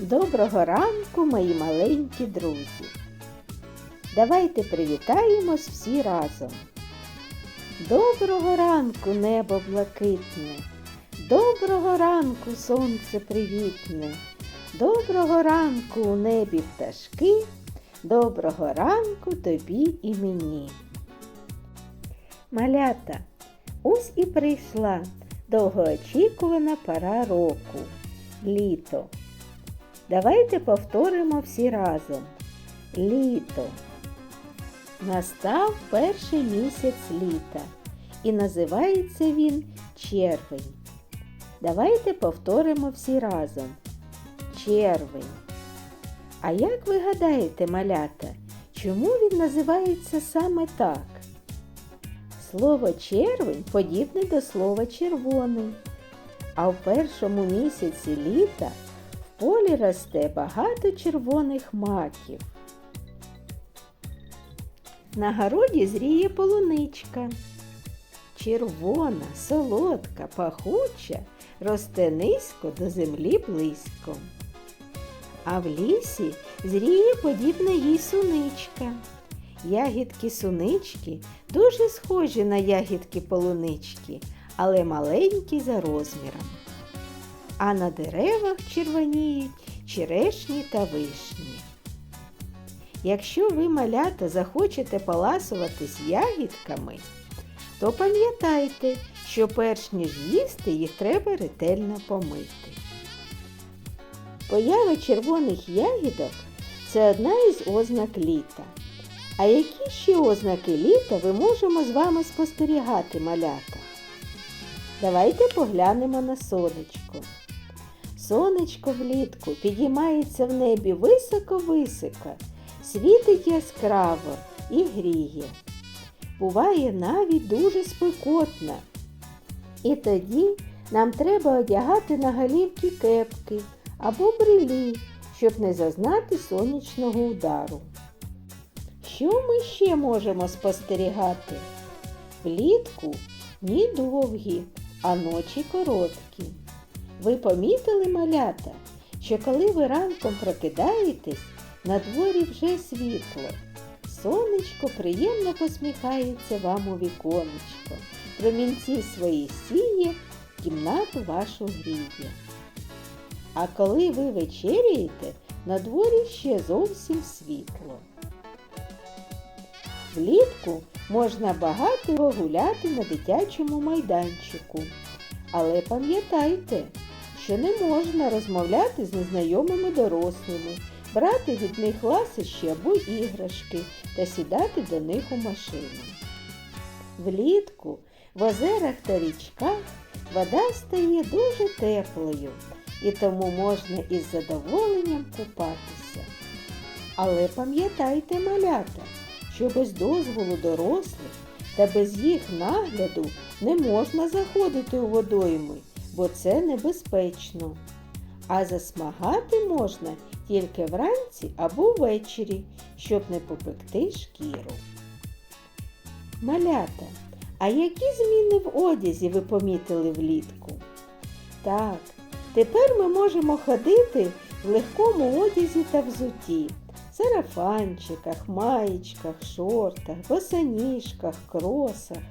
Доброго ранку, мої маленькі друзі. Давайте привітаємось всі разом. Доброго ранку, небо блакитне. Доброго ранку, сонце привітне. Доброго ранку у небі пташки. Доброго ранку тобі і мені. Малята, ось і прийшла довгоочікувана пора року літо. Давайте повторимо всі разом. Літо. Настав перший місяць літа і називається він червень. Давайте повторимо всі разом. Червень. А як ви гадаєте, малята, чому він називається саме так? Слово червень подібне до слова червоний. А в першому місяці літа полі росте багато червоних маків. На городі зріє полуничка. Червона, солодка, пахуча, росте низько до землі близько. А в лісі зріє подібна їй суничка. Ягідки сунички дуже схожі на ягідки полунички, але маленькі за розміром. А на деревах червоніють черешні та вишні. Якщо ви, малята, захочете поласуватись ягідками, то пам'ятайте, що перш ніж їсти їх треба ретельно помити. Поява червоних ягідок це одна із ознак літа. А які ще ознаки літа ви можемо з вами спостерігати, малята? Давайте поглянемо на сонечко. Сонечко влітку підіймається в небі високо-високо, світить яскраво і гріє. Буває навіть дуже спекотно. І тоді нам треба одягати на голівки кепки або брелі, щоб не зазнати сонячного удару. Що ми ще можемо спостерігати? Влітку дні довгі, а ночі короткі. Ви помітили, малята, що коли ви ранком прокидаєтесь, на дворі вже світло. Сонечко приємно посміхається вам у віконечко. Промінці свої сіє, кімнату вашу гріє. А коли ви вечеряєте, на дворі ще зовсім світло. Влітку можна багато гуляти на дитячому майданчику. Але пам'ятайте, що не можна розмовляти з незнайомими дорослими, брати від них ласощі або іграшки та сідати до них у машину. Влітку в озерах та річках вода стає дуже теплою і тому можна із задоволенням купатися. Але пам'ятайте, малята, що без дозволу дорослих та без їх нагляду не можна заходити у водойми, бо це небезпечно. А засмагати можна тільки вранці або ввечері, щоб не попекти шкіру. Малята, а які зміни в одязі ви помітили влітку? Так, тепер ми можемо ходити в легкому одязі та взуті, сарафанчиках, маєчках, шортах, босоніжках, кросах.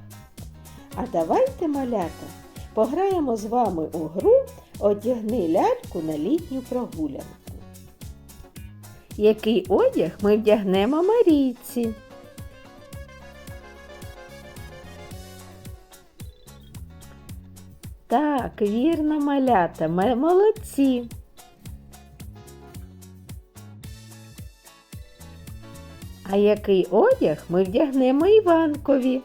А давайте, малята, пограємо з вами у гру Одягни ляльку на літню прогулянку. Який одяг ми вдягнемо Марійці? Так, вірно, малята, ми молодці. А який одяг ми вдягнемо Іванкові?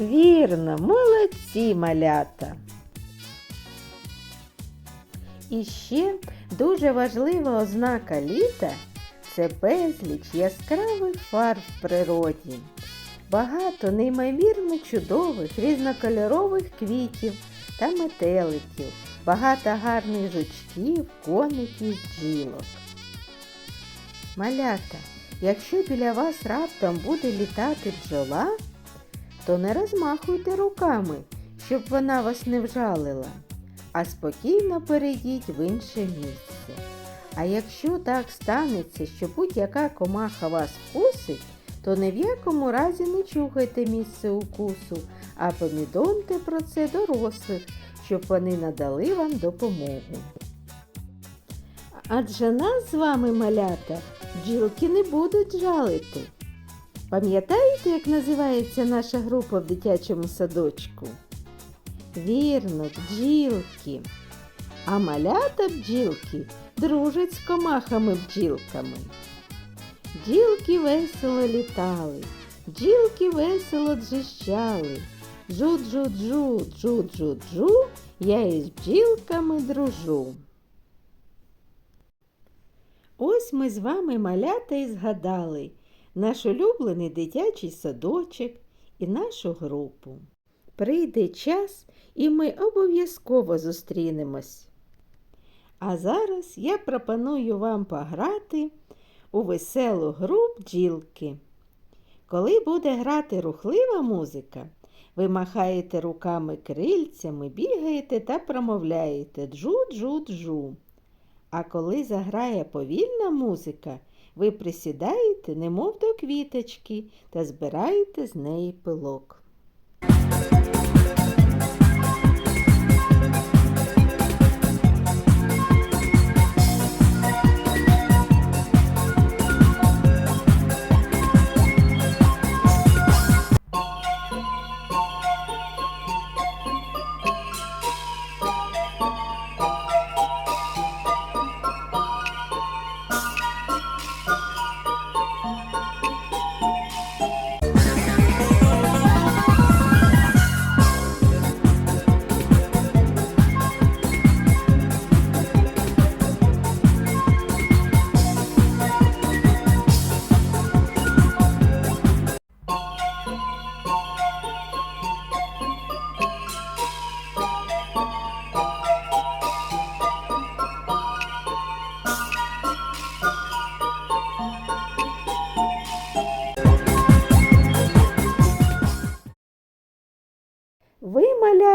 Вірно, молодці малята. І ще дуже важлива ознака літа це безліч яскравих фарб в природі. Багато неймовірно чудових різнокольорових квітів та метеликів, багато гарних жучків, коників, бджілок. Малята, якщо біля вас раптом буде літати бджола, то не розмахуйте руками, щоб вона вас не вжалила, а спокійно перейдіть в інше місце. А якщо так станеться, що будь-яка комаха вас вкусить, то ні в якому разі не чухайте місце укусу, а повідомте про це дорослих, щоб вони надали вам допомогу. Адже нас з вами, малята, бджілки не будуть жалити. Пам'ятаєте, як називається наша група в дитячому садочку? Вірно, бджілки. А малята бджілки дружать з комахами бджілками. Бджілки весело літали, бджілки весело джищали. Джу-джу-джу, джу-джу-джу, я із бджілками дружу. Ось ми з вами малята і згадали наш улюблений дитячий садочок і нашу групу. Прийде час, і ми обов'язково зустрінемось. А зараз я пропоную вам пограти у веселу гру бджілки. Коли буде грати рухлива музика, ви махаєте руками крильцями, бігаєте та промовляєте джу-джу-джу. А коли заграє повільна музика, ви присідаєте, немов до квіточки, та збираєте з неї пилок.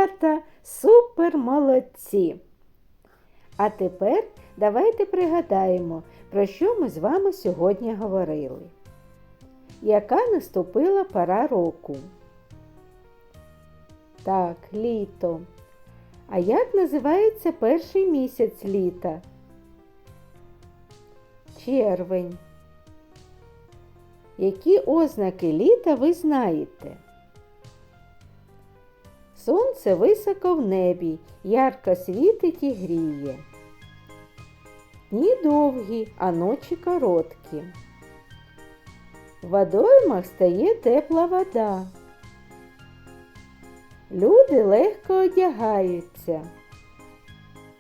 Малята, супер молодці. А тепер давайте пригадаємо, про що ми з вами сьогодні говорили. Яка наступила пора року? Так, літо. А як називається перший місяць літа? Червень. Які ознаки літа ви знаєте? Сонце високо в небі, ярко світить і гріє. Дні довгі, а ночі короткі. В водоймах стає тепла вода. Люди легко одягаються.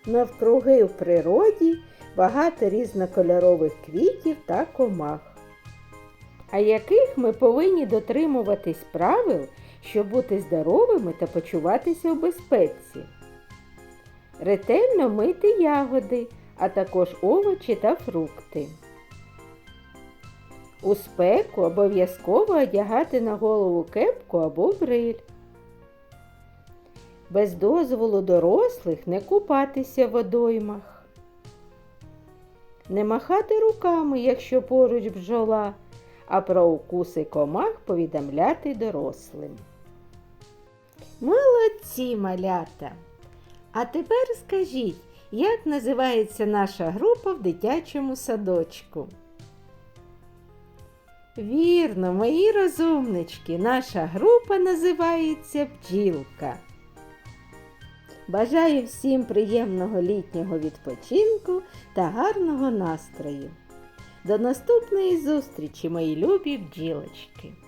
Навкруги в природі багато різнокольорових квітів та комах. А яких ми повинні дотримуватись правил, щоб бути здоровими та почуватися у безпеці? Ретельно мити ягоди, а також овочі та фрукти. У спеку обов'язково одягати на голову кепку або бриль. Без дозволу дорослих не купатися в водоймах. Не махати руками, якщо поруч бджола, а про укуси комах повідомляти дорослим. Молодці малята! А тепер скажіть, як називається наша група в дитячому садочку? Вірно, мої розумнички, наша група називається бджілка. Бажаю всім приємного літнього відпочинку та гарного настрою. До наступної зустрічі, мої любі бджілочки!